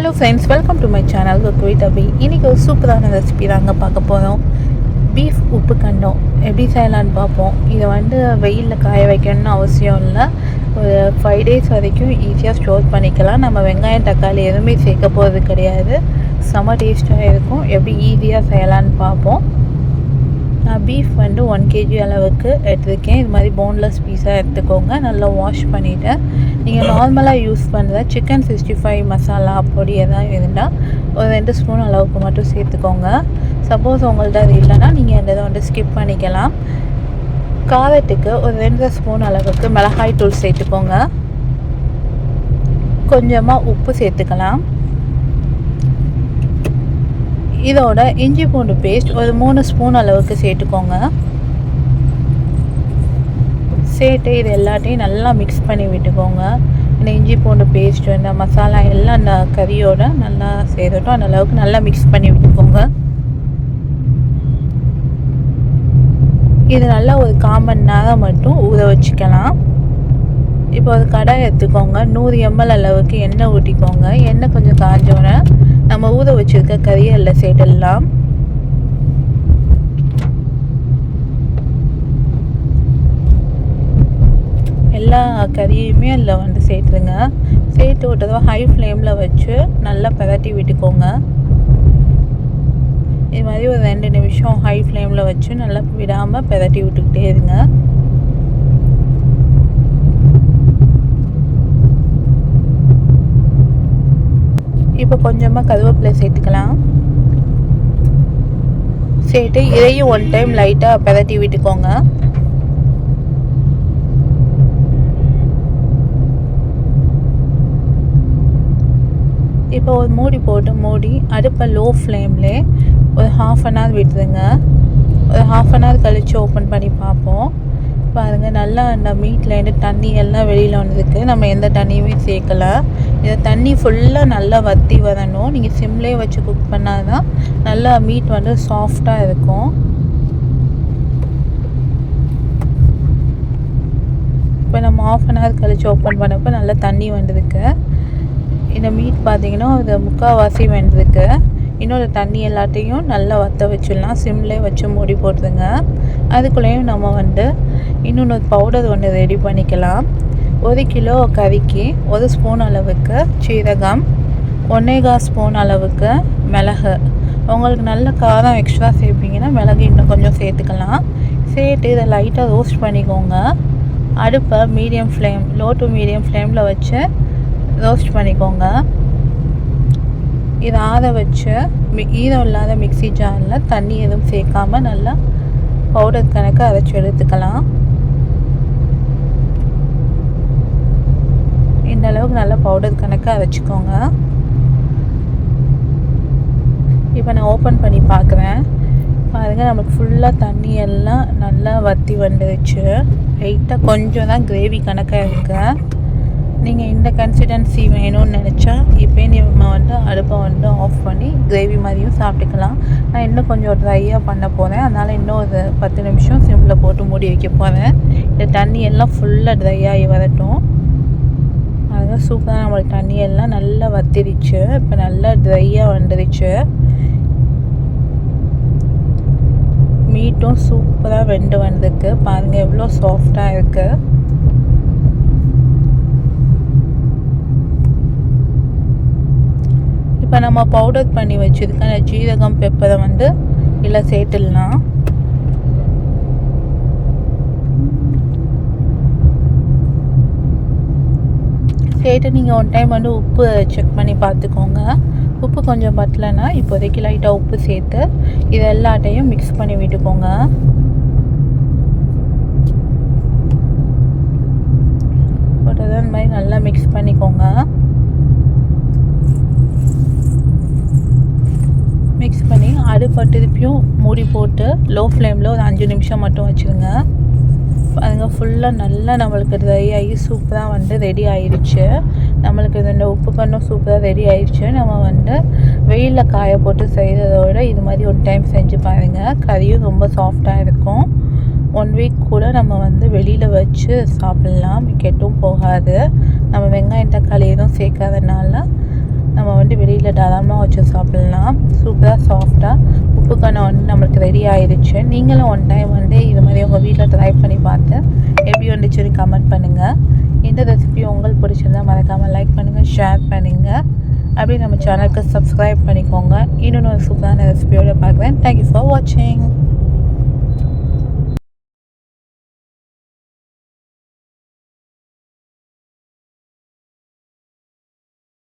Hello friends welcome to my channel quit Abi இன்றைக்கி ஒரு சூப்பரான ரெசிபி தாங்க பார்க்க போகிறோம் பீஃப் உப்பு கண்டம். எப்படி செய்யலான்னு பார்ப்போம். இதை வந்து வெயிலில் காய வைக்கணும்னு அவசியம் இல்லை. ஒரு ஃபைவ் டேஸ் வரைக்கும் ஈஸியாக ஸ்டோர் பண்ணிக்கலாம். நம்ம வெங்காயம் தக்காளி எதுவுமே சேர்க்க போகிறது கிடையாது. செம்ம டேஸ்ட்டாக இருக்கும். எப்படி ஈஸியாக செய்யலான்னு பார்ப்போம். பீஃப் வந்து ஒன் கேஜி அளவுக்கு எடுத்துருக்கேன். இது மாதிரி போன்லெஸ் பீஸாக எடுத்துக்கோங்க. நல்லா வாஷ் பண்ணிவிட்டேன் நீங்கள் நார்மலாக யூஸ் பண்ணுற சிக்கன் சிக்ஸ்டி ஃபைவ் மசாலா பொடி எதாவது இருந்தால் ஒரு ரெண்டு ஸ்பூன் அளவுக்கு மட்டும் சேர்த்துக்கோங்க. சப்போஸ் உங்கள்கிட்ட அது இல்லைன்னா நீங்கள் அந்த இதை வந்து ஸ்கிப் பண்ணிக்கலாம். காரத்துக்கு ஒரு ரெண்டு ஸ்பூன் அளவுக்கு மிளகாய் தூள் சேர்த்துக்கோங்க. கொஞ்சமாக உப்பு சேர்த்துக்கலாம். இதோட இஞ்சி பூண்டு பேஸ்ட் ஒரு மூணு ஸ்பூன் அளவுக்கு சேர்த்துக்கோங்க. சேர்த்து இது எல்லாத்தையும் நல்லா மிக்ஸ் பண்ணி விட்டுக்கோங்க. இந்த இஞ்சி பூண்டு பேஸ்ட் இந்த மசாலா எல்லாம் அந்த கறியோட நல்லா சேர்த்துட்டோம் அந்த அளவுக்கு நல்லா மிக்ஸ் பண்ணி விட்டுக்கோங்க. இது நல்லா ஒரு காமன் நேரம் மட்டும் ஊற வச்சுக்கலாம். இப்போ ஒரு கடாய் எடுத்துக்கோங்க. நூறு எம்எல் அளவுக்கு எண்ணெய் ஊற்றிக்கோங்க எண்ணெய் கொஞ்சம் காஞ்சோன்னே நம்ம ஊத வச்சுருக்க கரியல்ல அதில் சேர்த்துடலாம். எல்லா கறியுமே அதில் வந்து சேர்த்துருங்க. சேர்த்து விட்டதும் ஹை ஃப்ளேமில் வச்சு நல்லா பரட்டி விட்டுக்கோங்க. இது மாதிரி ஒரு ரெண்டு நிமிஷம் ஹை ஃப்ளேமில் வச்சு நல்லா விடாமல் பரட்டி விட்டுக்கிட்டே இருங்க. இப்போ கொஞ்சமாக கருவேப்பிலை சேர்த்துக்கலாம். சேர்த்து இதையும் ஒன் டைம் லைட்டாக பதட்டி விட்டுக்கோங்க. இப்போ ஒரு மூடி போட்டு மூடி அடுப்பை லோ ஃப்ளேமில் ஒரு ஹாஃப் அன் ஹவர் விட்டுருங்க. ஒரு ஹாஃப் அன் ஹவர் கழித்து ஓப்பன் பண்ணி பார்ப்போம். பாருங்கள் நல்லா அந்த மீட்லேருந்து தண்ணி எல்லாம் வெளியில் வந்ததுக்கு நம்ம எந்த தண்ணியுமே சேர்க்கலை. இதை தண்ணி ஃபுல்லாக நல்லா வற்றி வரணும் நீங்கள் சிம்லேயே வச்சு குக் பண்ணால் தான் நல்லா மீட் வந்து சாஃப்டாக இருக்கும். இப்போ நம்ம ஆஃப் அன் ஹவர் கழித்து ஓப்பன் பண்ணப்போ நல்லா தண்ணி வந்ததுக்கு. இந்த மீட் பார்த்தீங்கன்னா அது முக்கால்வாசி வெந்திருக்கு இன்னொரு தண்ணி எல்லாத்தையும் நல்லா வற்ற வச்சிடலாம். சிம்லேயே வச்சு மூடி போட்டுருங்க அதுக்குள்ளேயும் நம்ம வந்து இன்னொன்று பவுடர் ஒன்று ரெடி பண்ணிக்கலாம். ஒரு கிலோ கறிக்கு ஒரு ஸ்பூன் அளவுக்கு சீரகம் ஒன்னேகா ஸ்பூன் அளவுக்கு மிளகு. உங்களுக்கு நல்ல காரம் எக்ஸ்ட்ரா சேர்ப்பீங்கன்னா மிளகு இன்னும் கொஞ்சம் சேர்த்துக்கலாம். சேர்த்து இதை லைட்டாக ரோஸ்ட் பண்ணிக்கோங்க. அடுப்பை medium flame low to medium ஃப்ளேமில் வச்சு ரோஸ்ட் பண்ணிக்கோங்க. இதை ஆற வச்சு மி ஈரம் இல்லாத மிக்சி ஜாரில் தண்ணி எதுவும் சேர்க்காமல் நல்லா பவுடர் கணக்கு அரைச்சி எடுத்துக்கலாம். இந்த அளவுக்கு நல்லா பவுடர் கணக்காக அரைச்சிக்கோங்க. இப்போ நான் ஓப்பன் பண்ணி பார்க்குறேன் பாருங்கள் நமக்கு ஃபுல்லாக தண்ணி எல்லாம் நல்லா வற்றி வந்துருச்சு. லைட்டாக கொஞ்சம் தான் கிரேவி கணக்காக இருக்குது நீங்கள் இந்த கன்சிஸ்டன்சி வேணும்னு நினச்சா இப்போ நம்ம வந்து அடுப்பை வந்து ஆஃப் பண்ணி கிரேவி மாதிரியும் சாப்பிட்டுக்கலாம். நான் இன்னும் கொஞ்சம் ட்ரையாக பண்ண போகிறேன் அதனால் இன்னும் ஒரு பத்து நிமிஷம் சிம்பில் போட்டு மூடி வைக்க போகிறேன் இந்த தண்ணி எல்லாம் ஃபுல்லாக ட்ரை ஆகி வரட்டும். அதுதான் சூப்பராக நம்மளுக்கு தண்ணி எல்லாம் நல்லா வத்திருச்சு. இப்போ நல்லா ட்ரையாக வந்துருச்சு. மீட்டும் சூப்பராக வெண்டு வந்திருக்கு. பாருங்கள் எவ்வளோ சாஃப்டாக இருக்குது இப்போ நம்ம பவுடர் பண்ணி வச்சுருக்க அந்த ஜீரகம் பெப்பரை வந்து இதில் சேர்த்துடலாம். சேர்த்து நீங்கள் ஒன் டைம் வந்து உப்பு செக் பண்ணி பார்த்துக்கோங்க. உப்பு கொஞ்சம் பத்தலைன்னா இப்போதைக்கு லைட்டாக உப்பு சேர்த்து இது எல்லாத்தையும் மிக்ஸ் பண்ணி விட்டுக்கோங்க. போட்டது அந்த மாதிரி நல்லா மிக்ஸ் பண்ணிக்கோங்க மிக்ஸ் பண்ணி திருப்பியும் மூடி போட்டு லோ ஃப்ளேமில் ஒரு அஞ்சு நிமிஷம் மட்டும் வச்சுருங்க அதுங்க ஃபுல்லாக நல்லா நம்மளுக்கு ட்ரை ஆகி சூப்பராக வந்து ரெடி ஆயிடுச்சு நம்மளுக்கு இந்த உப்பு கண்ணும் சூப்பராக ரெடி ஆயிடுச்சு நம்ம வந்து வெயிலில் காய போட்டு செய்கிறதோட இது மாதிரி ஒரு டைம் செஞ்சு பாருங்கள் கறியும் ரொம்ப சாஃப்டாக இருக்கும். ஒன் வீக் கூட நம்ம வந்து வெளியில் வச்சு சாப்பிட்லாம். கெட்டும் போகாது. நம்ம வெங்காயம் தக்காளி எதுவும் சேர்க்காதனால நம்ம வந்து வெளியில் தாராளமாக வச்சு சாப்பிட்லாம். சூப்பராக சாஃப்டாக உப்புக்கான வந்து நம்மளுக்கு ரெடி ஆயிடுச்சு நீங்களும் ஒன் டைம் வந்து இது மாதிரி உங்கள் வீட்டில் ட்ரை பண்ணி பார்த்து எப்படி வந்துச்சுன்னு கமெண்ட் பண்ணுங்கள் இந்த ரெசிபி உங்களுக்கு பிடிச்சிருந்தா மறக்காமல் லைக் பண்ணுங்கள் ஷேர் பண்ணுங்கள் அப்படியே நம்ம சேனலுக்கு சப்ஸ்கிரைப் பண்ணிக்கோங்க. இன்னொன்று ஒரு சூப்பரான ரெசிபியோடு பார்க்குறேன். தேங்க்யூ ஃபார் வாட்சிங்